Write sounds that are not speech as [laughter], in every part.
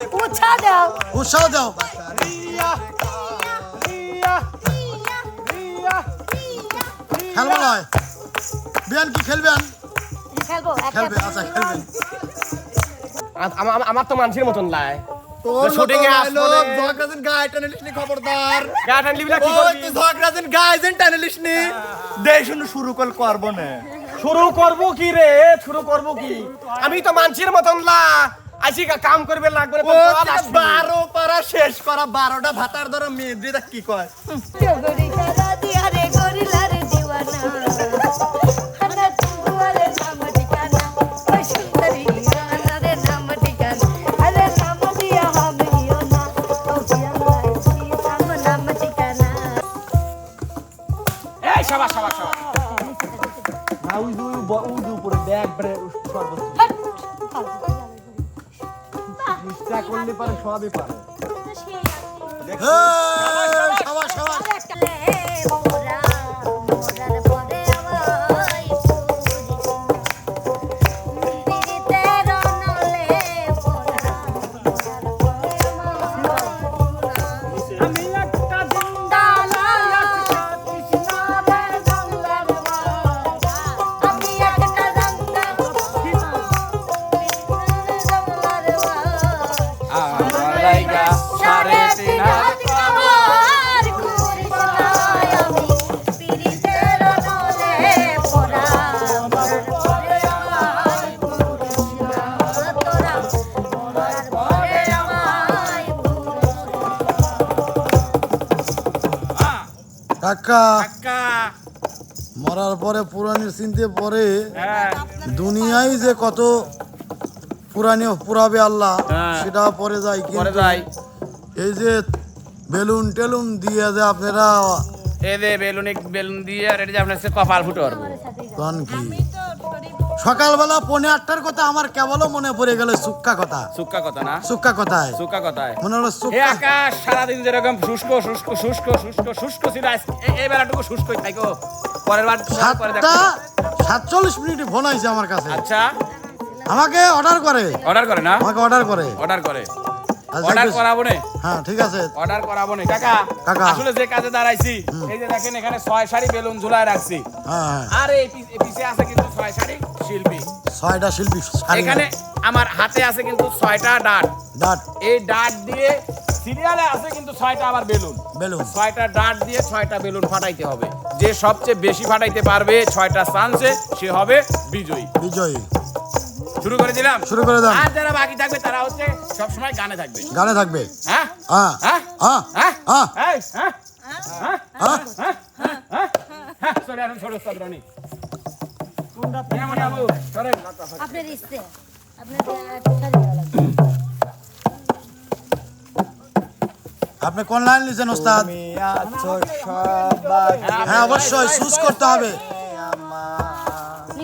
উৎসাহ দাও। উৎসাহ দাও। খেলব নয়। বিয়ান কি খেলবেন খেলব খেলবে আচ্ছা খেলবেন আমার তো মানুষের মতন লাই শুটিং এ মতো আসলে লোক গায়ে টানেলিস নি খবরদার। গা টানলি বিলা কি করবি? তুই ঝগড়াছেন গায়ে যেন টানেলিস নি শুনে শুরু কল করব না। শুরু করব কি রে? শুরু করব কি? আমি তো মানুষের মতন লা। আইসি কা- কাম করবে লাগবে। বারো পারা শেষ করা বারোটা ভাতার ধরো মেয়ে কি কয় পারে কাকা। টাকা মরার পরে পুরাণের চিনতে পরে হ্যাঁ। দুনিয়ায় যে কত পুরানি পুরাবে আল্লাহ হ্যাঁ। সেটা পরে যায় পরে যায়। এই যে বেলুন টেলুন দিয়ে যে আপনারা এ দে বেলুনিক বেলুন দিয়ে আর এটা যে আপনার সে কপাল ফুটো কন কি? সকালবেলা পৌনে আটটার কথা আমার কেবলও মনে পড়ে গেল সুক্কা কথা। সুক্কা কথা না? সুক্কা কথায়। সুক্কা কথায়। মনে হলো সুক্কা আকাশ সারাদিন যেরকম শুষ্ক শুষ্ক শুষ্ক শুষ্ক শুষ্ক ছিল এই বেলাটুকু শুষ্কই থাকো পরের বার পরে দেখো সাতটা সাতচল্লিশ মিনিট ফোন আইছে আমার কাছে। আচ্ছা। আমাকে অর্ডার করে। অর্ডার করে না? আমাকে অর্ডার করে। অর্ডার করে। অর্ডার করাবো নে। হ্যাঁ ঠিক আছে। অর্ডার করাবো নে। কাকা কাকা। আসলে যে কাজে দাঁড়াইছি এই যে দেখেন এখানে ছয় সারি বেলুন ঝুলায় রাখছি। হ্যাঁ হ্যাঁ। আর এই পিছে আছে কিন্তু ছয় সারি শিল্পী। ছয়টা শিল্পী এখানে আমার হাতে আছে কিন্তু ছয়টা ডাট। ডাট। এই ডাট দিয়ে সিরিয়ালে আছে কিন্তু ছয়টা আবার বেলুন। বেলুন। ছয়টা ডাট দিয়ে ছয়টা বেলুন ফাটাইতে হবে। যে সবচেয়ে বেশি ফাটাইতে পারবে ছয়টা চান্সে সে হবে বিজয়ী। বিজয়ী। শুরু করে দিলাম? শুরু করে দাও। আর যারা বাকি থাকবে তারা হচ্ছে সবসময় গানে থাকবে। গানে থাকবে? হ্যাঁ? হ্যাঁ। হ্যাঁ? হ্যাঁ। হ্যাঁ? হ্যাঁ। এই, হ্যাঁ? হ্যাঁ? হ্যাঁ। হ্যাঁ? সরে আসুন সরে উস্তাদ রনি। হ্যাঁ, বাবু। আপনার আপনার আপনি কোন লাইন লিখছেন ওস্তাদ? হ্যাঁ অবশ্যই চুজ করতে হবে।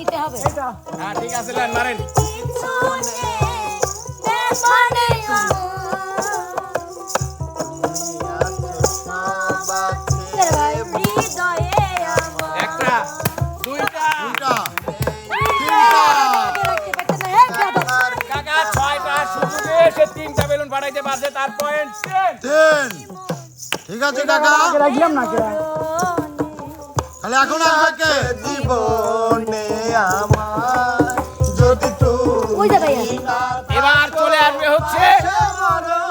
নিতে হবে। হ্যাঁ ঠিক আছে মারেন। তিনটা বেলুন ফাটাইতে পারছে তার পয়েন্ট ঠিক আছে কাকা। তাহলে এখন কে জীবনে। এবার চলে আসবে হচ্ছে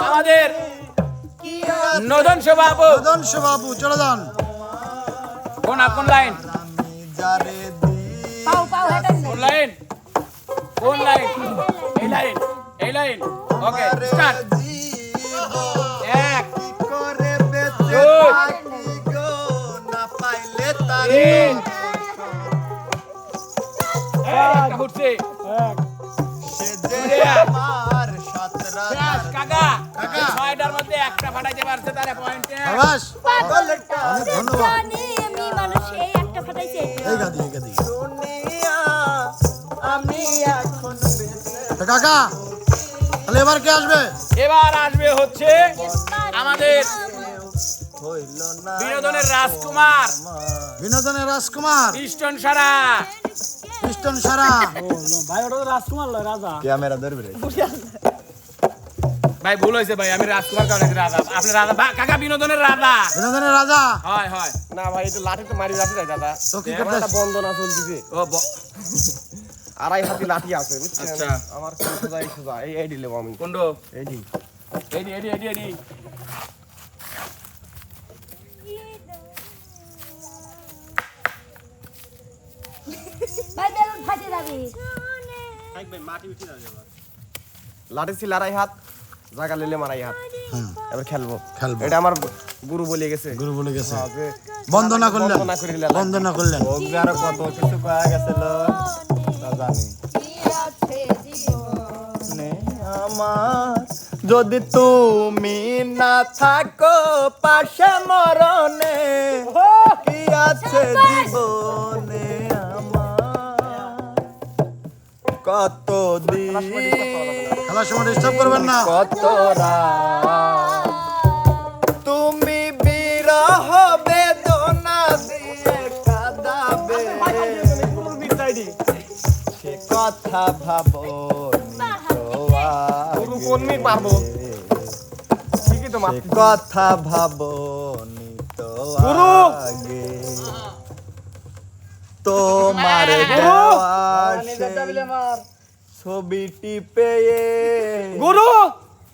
আমাদের নদন সভাপু মদন বাবু চলে যান। কোন কোন লাইন? কোন লাইন? কোন লাইন? এই লাইন এই লাইন। ওকে স্টার্ট কাকা। ছয়টার মধ্যে একটা ফাটাইতে পারছে তারে পয়েন্ট কাকা তাহলে এবার কে আসবে? এবার আসবে হচ্ছে আমাদের বিনোদনের রাজকুমার। বিনোদনের রাজকুমার। পিস্টন সারা। পিস্টন সারা। ভাই ওটা তো রাজকুমার লয় রাজা ক্যামেরা ধরবে রে। ভাই ভুল হয়েছে ভাই আমি রাজকুমার কারণে রাজা। আপনি রাজা বা- কাকা বিনোদনের রাজা। বিনোদনের রাজা? হয় হয়। না ভাই এটা লাঠি তো মারি নাই দাদা। তো কি আমার করতে বন্দনা চলতেছে। ও আড়াই হাতি লাঠি আছে বুঝছেন? আচ্ছা। আমার কোন সোজা এই সোজা এই এই দিলাম আমি। কোনটো এই দি। এডি এডি এডি এডি ভাই বেলুন ফাটে যাবি। লাঠি ছিল আড়াই হাত জায়গা লিলে মারাই হাত। এবার খেলব। খেলব। এটা আমার গুরু বলে গেছে। গুরু বলে গেছে। হ্যাঁ, করলেন বন্দনা করিলেন। বন্দনা করলেন। আরও কত কিছু পাওয়া গেছিল তা জানি। কি আছে জীবন নে আমার যদি তুমি না থাকো পাশে মরণে কি আছে জীবনে? কত দিন খেলার সময় ডিস্টার্ব করবেন না। কত তুমি বিরহ বেদনা দিয়ে কাঁদাবে। সে কথা ভাবো গুরু কোন ঠিকই তো কথা ভাবো তো আগে। তোমার দেওয়া ছবিটি পেয়ে গুরু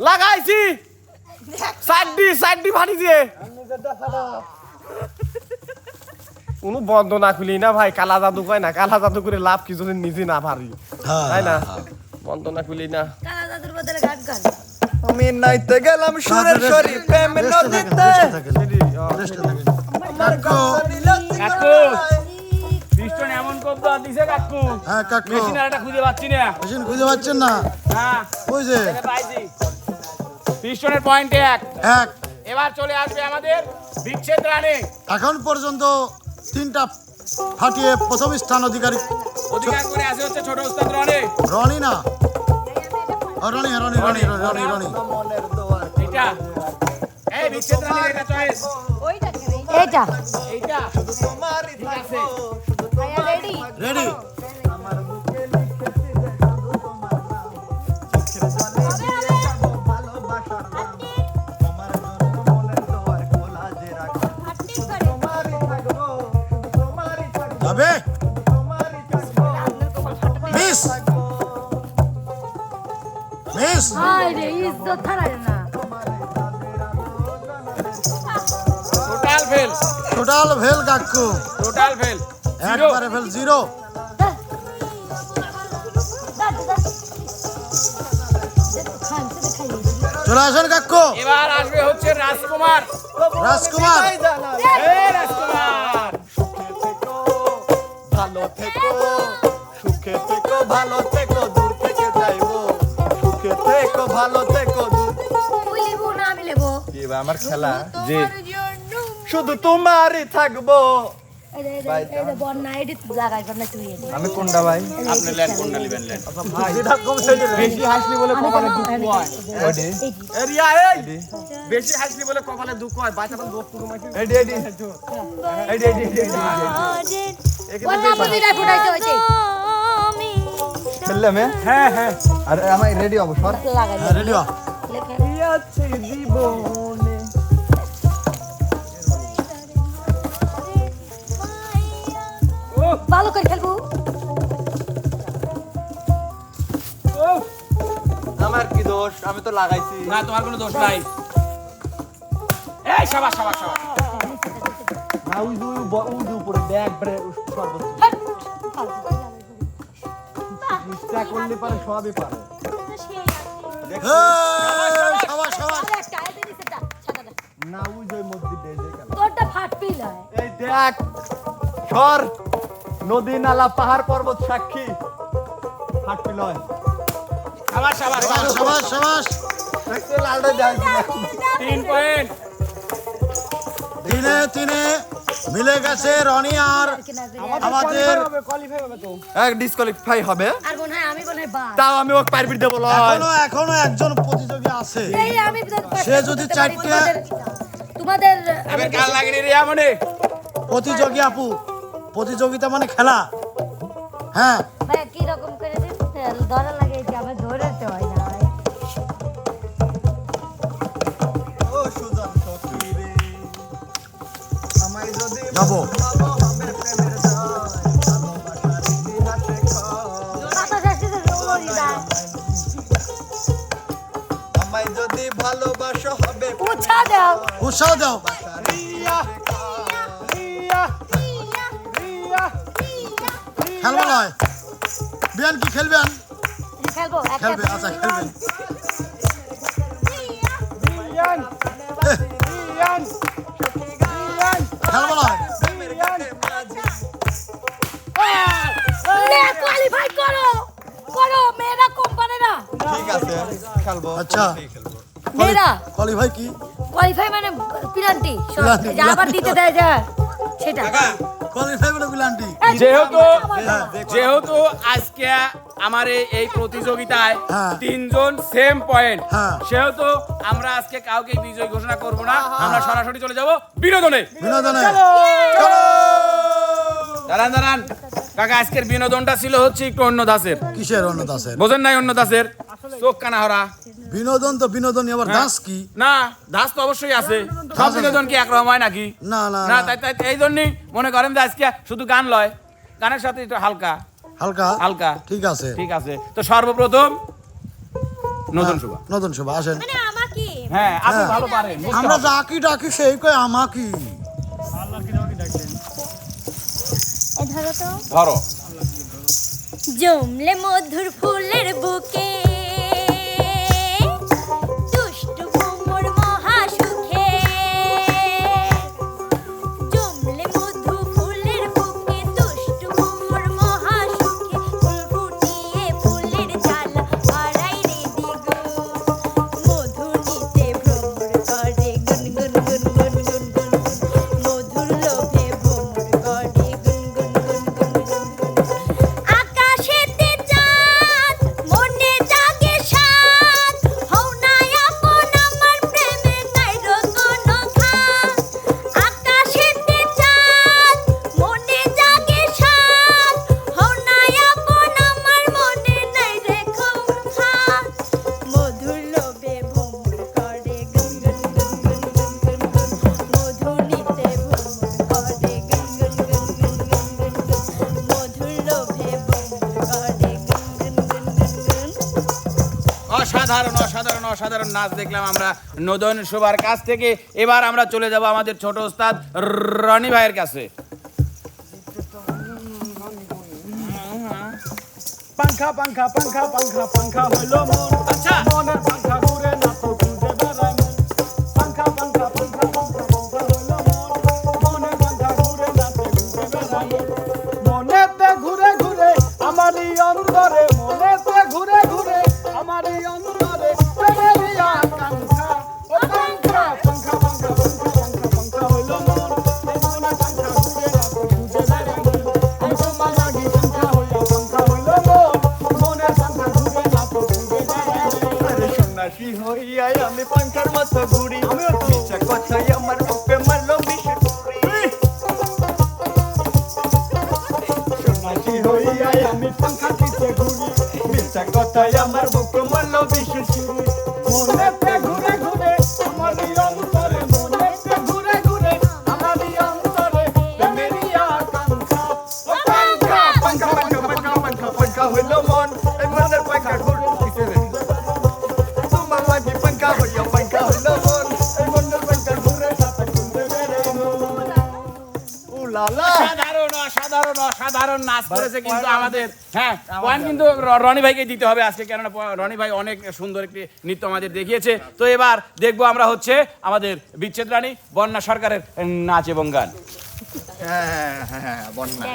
লাগাইছি। সাইডি সাইডি ফাটি দিয়ে। কোনো বন্ধ না খুলি না ভাই কালা জাদু কয় না কালা জাদু করে লাভ কি যদি নিজে না পারি। হ্যাঁ, তাই না? বন্ধ না খুলি না। কালা দাদুর বদলে গান গান। আমি নাইতে গেলাম সুরের শরী প্রেম নদীতে। আমার কব্দ দিছে কাকু। হ্যাঁ কাকু। মেশিন আর একটা খুঁজে পাচ্ছি না। মেশিন খুঁজে পাচ্ছেন না? হ্যাঁ। ওই পাইছি। পিস্টনের পয়েন্ট এক। এক। এবার চলে আসবে আমাদের বিচ্ছেদ রানে এখন পর্যন্ত তিনটা ফাটিয়ে প্রথম স্থান অধিকারী অধিকার করে আসে হচ্ছে ছোট উস্তাদ রনে রনি না? ও, রনি রনি রনি রনি রনি এটা এই বিচ্ছেদ রানের এটা চয়েস এইটা। এইটা। তোমারই থাকব শুধু রেডি রেডি যাব? মিস মিস হাই রে ইজ্জত হারায় না। টোটাল ফেল টোটাল ভেল কাকু। টোটাল ফেল একবারে ফেল জিরো চলে আসেন কাকু। এবার আসবে হচ্ছে রাজকুমার। রাজকুমার। রাজকুমার। ভালো থেকো সুখে থেকো ভালো থেকো দূর থেকে যাইবো। সুখে থেকো ভালো থেকো দূর আমার খেলা। জি। শুধু তোমারই থাকব। আমি কোনটা ভাই? আপনি লেন কোনটা নেবেন লেন বেশি হাসলি বলে কপালে দুঃখ হয়। ওডি। এরিয়া এই বেশি হাসলি বলে কপালে দুঃখ হয়। বাচ্চা তো দুঃখ করুম এডি এডি। এডি এডি এডি বন্যা বুঝিটা ফুটাইতে হইছে খেললাম হ্যাঁ হ্যাঁ। আর আমার রেডি অবসর লাগাই হ্যাঁ রেডি লেখা। জীবনে ভালো করে খেলব। আমার কি দোষ? আমি তো লাগাইছি। না তোমার কোনো দোষ নাই। এই না ওই ওই উপরে ব্যাগ ব্রে সর্বোচ্চ ইচ্ছা করলে পারে সবই পারে। না ওই যে মধ্যে পিল হয় এই দেখ সর। নদী নালা পাহাড় পর্বত সাক্ষী। হাঁটবি লয়। সাবাস সাবাস সাবাস সাবাস। সাবাস লালটা দেখ তিন পয়েন্ট। তিনে তিনে। মিলে গেছে রনি আর আমাদের কোয়ালিফাই হবে এক ডিসকোয়ালিফাই হবে। আর মনে হয় আমি মনে হয় তাও আমি ওকে পারবিট দেবো এখনও এখনও একজন প্রতিযোগী আছে। সে যদি চারটে- তোমাদের তোমাদের এবার কাল লাগেনি রে আমনে প্রতিযোগী আপু। প্রতিযোগিতা মানে খেলা। হ্যাঁ। ভাই কি রকম করে ধরা লাগে আমার যদি যাব। ভালোবাসো হবে উৎসাহ দাও। উৎসাহ দাও। খেলব নয়। বিয়ান কি খেলবেন? খেলবে আচ্ছা খেলবেন। রিয়ান এহ, রিয়ান রিয়ান খেলব নয়। রিয়ান লে কোয়ালিফাই করো করো মেয়েরা কোম্পানিরা ঠিক আছে খেলব আচ্ছা। মেয়েরা। কলি কি? কোয়ালিফাই মানে পিলান্টি পিলান্টি, যা আবার দিতে দেয় যা সেটা। যেহেতু হ্যাঁ। যেহেতু আজকে আমার এই- প্রতিযোগিতায় হ্যাঁ। তিনজন সেম পয়েন্ট হ্যাঁ। সেহেতু আমরা আজকে কাউকে বিজয় ঘোষণা করব না। আমরা সরাসরি চলে যাব বিনোদনে। বিনোদনে। দাঁড়ান দাঁড়ান। কাকা আজকের বিনোদনটা ছিল হচ্ছে একটু অন্য দাসের কিসের অন্য দাসের বোঝেন নাই অন্য দাসের চোখ কানা হরা। বিনোদন তো বিনোদনই আবার দাস কি? না দাস তো অবশ্যই আছে। সব বিনোদন কি একরকম হয় নাকি? না না না তাই তাই এই জন্যই মনে করেন যে আজকে শুধু গান লয়। গানের সাথে একটু হালকা। হালকা? হালকা। ঠিক আছে। ঠিক আছে। তো সর্বপ্রথম নতুন হ্যাঁ, শুভা। নতুন শুভ আসেন। মানে আমাকে হ্যাঁ আপনি হ্যাঁ। ভালো পারেন আমরা। ডাকি ডাকি সেই কয় আমাকি এ ধরো তো। ধরো। জমলে মধুর ফুলের বুকে নাচ দেখলাম আমরা নদন শোভার কাছ থেকে। এবার আমরা চলে যাব আমাদের ছোট ওস্তাদ রনি ভাইয়ের কাছে। পাঙ্খা পাঙ্খা পাঙ্খা পাঙ্খা পাঙ্খা হইল মন। আচ্ছা। মনের পাঙ্খা ঘুরে সন্ন্যাসী হইয়াই আমি পাঙ্খার মতো ঘুরি? ইচ্ছা কথাই আমার বুকে মারলো পুরি আমি পাংখা পিছে ঘুরি? মিথ্যা কথাই আমার বুকে মারলো বিষের চুরি করেছে কিন্তু আমাদের হ্যাঁ পয়েন্ট কিন্তু রনি ভাইকে দিতে হবে আজকে কেননা রনি ভাই অনেক সুন্দর একটি নৃত্য আমাদের দেখিয়েছে। তো এবার দেখব আমরা হচ্ছে আমাদের বিচ্ছেদ রানী বন্যা সরকারের নাচ এবং গান। হ্যাঁ হ্যাঁ হ্যাঁ বন্যা।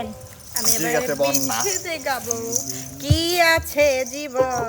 ঠিক আছে, বন্যা। কি আছে জীবন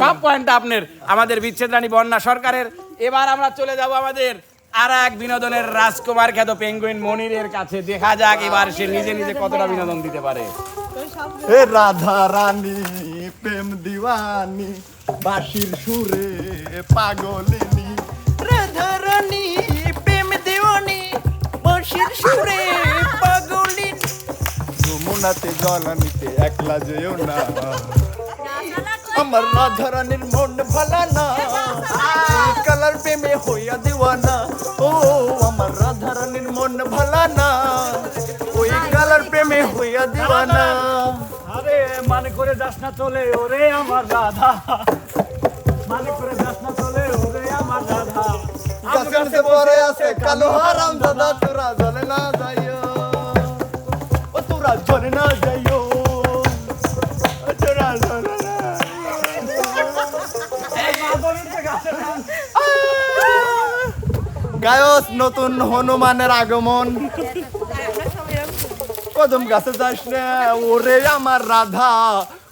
সব পয়েন্ট আপনার আমাদের বিচ্ছেদ রানী বন্যা সরকারের। এবার আমরা চলে যাব আমাদের আর এক বিনোদনের রাজকুমার খ্যাত পেঙ্গুইন মনিরের কাছে। দেখা যাক এবার সে নিজে নিজে কতটা বিনোদন দিতে পারে। হে রাধা রানী প্রেম দিওয়ানি বাঁশির সুরে পাগলিনী। রাধা রানী প্রেম দিওয়ানি বাঁশির সুরে পাগলিনী। যমুনাতে জল আনিতে একলা যেও না। আমার রাধা রানীর মন ভালা না। কালার প্রেমে হইয়া দিওয়ানা। ও আমার রাধা রানীর মন ভালা না। ওই কালার প্রেমে হইয়া দিওয়ানা। আরে মানে করে যাস না চলে ওরে আমার রাধা। মানে করে যাস না চলে ওরে আমার রাধা। নিচে পড়ে আছে কালো হারাম দাদা তোরা জলে না যাইও। ও তোরা জলে না যাইও। গায়স, নতুন হনুমানের আগমন। কদম গাছে যাস ওরে আমার রাধা।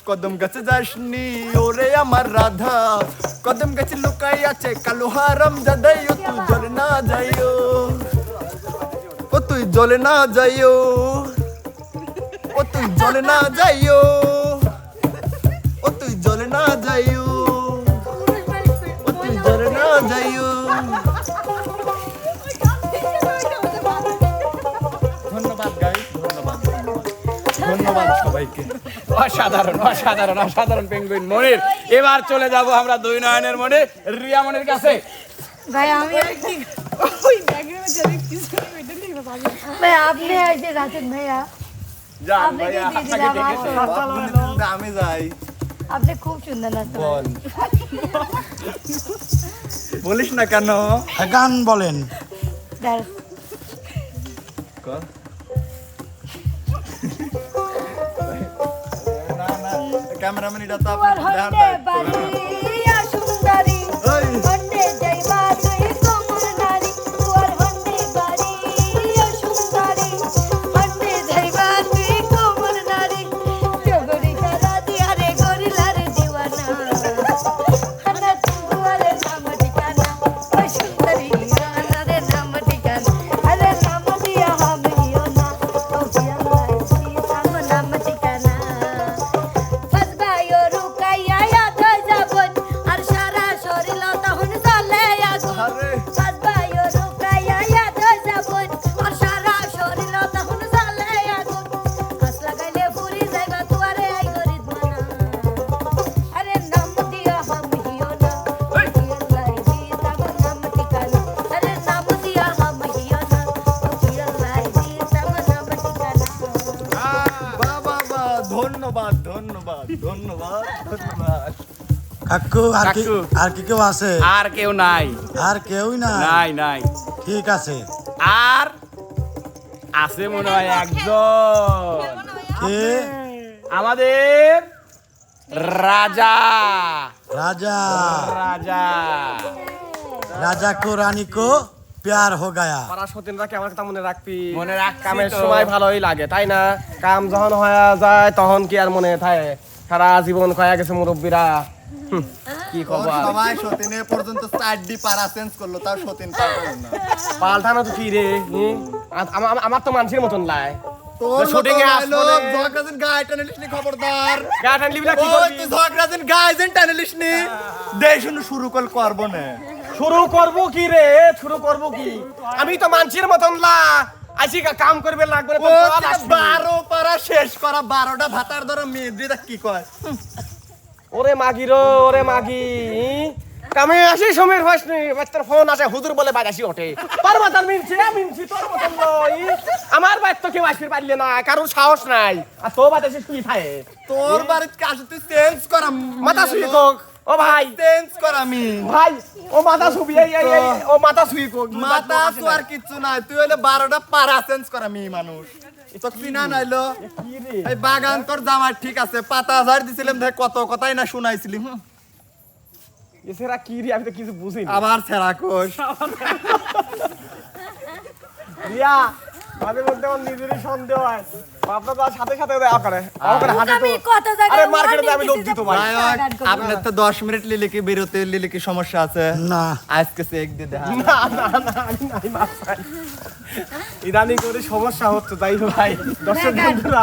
কদম গাছে যাসনি ওরে আমার রাধা। কদম গাছে লুকাই আছে কালো হারাম দাদাইও তুই জলে না যাইও। ও, তুই জলে না যাইও। ও, তুই জলে না যাইও। ও, তুই জলে না যাইও। ও, তুই জলে না যাইও। সবাইকে। অসাধারণ অসাধারণ অসাধারণ পেঙ্গুইন মনির। এবার চলে যাব আমরা দুই নয়নের মনে। রিয়া মনির কাছে। ভাই আমি আর কি ভাই আপনি এই যে রাজেন ভাইয়া? যান ভাইয়া আমি যাই। আপনি খুব সুন্দর নাচতে বলিস না কেন? গান বলেন। দাঁড়ান। ক্যামেরাম্যান এটা তো তোমার কাকু আর কি আর কি কেউ আছে? আর কেউ নাই। আর কেউই নাই? নাই ঠিক আছে। আর আছে মনে হয় একজন কে? আমাদের রাজা। রাজা। রাজা। রাজা কো রানী কো প্যার হো গায়া। পাড়া সতীনরা আমার কথা মনে রাখবি মনে কামের সময় ভালোই লাগে তাই না? কাম যখন হয়ে যায় তখন কি আর মনে থাকে? সারা জীবন খয়া গেছে মুরব্বীরা। কি খবর? সবাই সতীনে পর্যন্ত চারটি পারা চেঞ্জ করল তাও সতীন পারল না। পাল্টানো তো কি রে আমার তো মানুষের মতন শুরু কল করব না। শুরু করব কি রে? শুরু করব কি? আমি তো মানুষের মতন লা। আইসি কাম করবে লাগবে তো। বারো পারা শেষ করা বারোটা ভাতার ধরো মেয়ে কি কয়? ওরে মাগি রো ওরে মাগি। কামে আসি সমীর ভাসনি নি বাচ্চার ফোন আসে হুজুর বলে বাইরে আসি ওঠে। তোর মতন মিনছি মিনছি তোর মতন লই আমার বাইর তো কেউ আসতে পারলে না কারোর সাহস নাই। আর তো বাদ এসে শুই থাকে। তোর বাড়িতে আসতে চেঞ্জ করা মাথা শুই কোক ও ভাই। চেঞ্জ করা আমি। ভাই ও মাথা শুবি এই এই ও মাথা শুই কোক মাথা তো আর কিচ্ছু নাই। তুই হইলে বারোটা পারা চেঞ্জ করা মি মানুষ। তো নাইলো এই বাগান তোর জামার ঠিক আছে পাতা ঝাড় দিছিলাম দেখ কত কথাই না শুনাইছিলি হুম। এছাড়া কি রে? আমি তো কিছু বুঝিনি। আবার ছেড়া কোষ। রিয়া মাঝে মধ্যে আমার নিজেরই সন্দেহ হয়। আপনার তার সাথে সাথে দেওয়া করে হাঁটে তো আরে মার্কেটে আমি দিছি লজ্জিত ভাই নায়ক গান করব। আপনার তো দশ মিনিট লিলে কি বেরোতে লিলে কি সমস্যা আছে? না। আজকে চেক দিয়ে দেখা না না না আমি নাই মাছ ইদানিং করে সমস্যা হচ্ছে তাই ভাই। দর্শক বন্ধুরা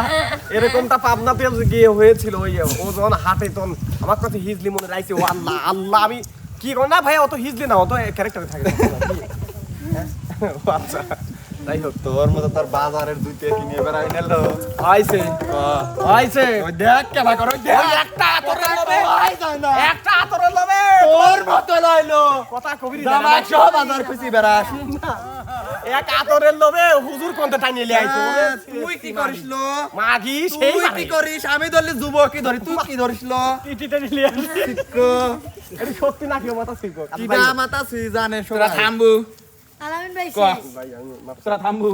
এরকমটা পাবনাতে গিয়ে হয়েছিল ওই ও যখন হাটে তখন। আমার কাছে হিজলি মনে রাখছে ও আল্লাহ আল্লাহ আমি কি করি? না ভাই অত হিজলি না অত ক্যারেক্টারে থাকে হ্যাঁ? [laughs] আচ্ছা। যাই হোক তোর মতো তোর বাজারের দুই তে কিনে বেড়াই নিল। আইছে। আইছে। দেখ কেবা করো দেখ। একটা আতরের লবে ওই যায় না। একটা আতরের লবে তোর মতো লইলো। কথা কবির জামাই সহ বাজার খুশি বেড়াস। এক আতরের লবে হুজুর কোনটা টানিয়ে লিয়ে আইছো? হ্যাঁ, তুই কি করিস লো? মাগি সেই তুই কি করিস? আমি ধরলি যুবক কি ধরি। তুই কি ধরিস লো? টিটি আইছে। এটা নাকি মাথা কি জানে থামবু। আলামিন ভাই। তোরা থামবু।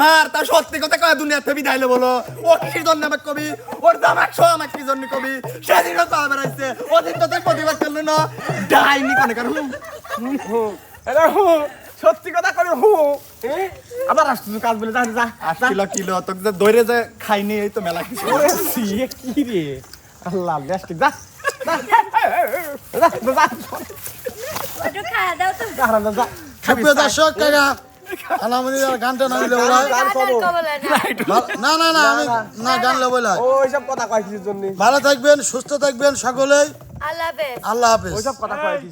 মার তা সত্যি কথা কয় দুনিয়া থেকে বিদায় বলো ও কিসের জন্য আমাকে কবি? ওর জামাই সহ আমাকে কি জন্য কবি? সেদিন তো বেড়াইছে। ওদিন তো তুই প্রতিবাদ করলি না। ডাইনি কোনে কারণ আরে হু সত্যি কথা করে হু? আবার আসছিস কাজ বলে যা যা আসছিল কিলো তোকে যে দৌড়ে যে খাইনি এই তো মেলা কিছু কি রে? আল্লাহ বেস্ট যা যা। যা, যা, একটু খাওয়া দাও তো। যা, যা, যা। সুপ্রিয় দর্শক গানটা না ওরা না। ভালো- না না না আমি না গান লেবো না ওইসব কথা কয় কিছুর জন্য? ভালো থাকবেন সুস্থ থাকবেন সকলেই। আল্লাহ হাফেজ। আল্লাহ হাফেজ। ওইসব কথা কয় কিছু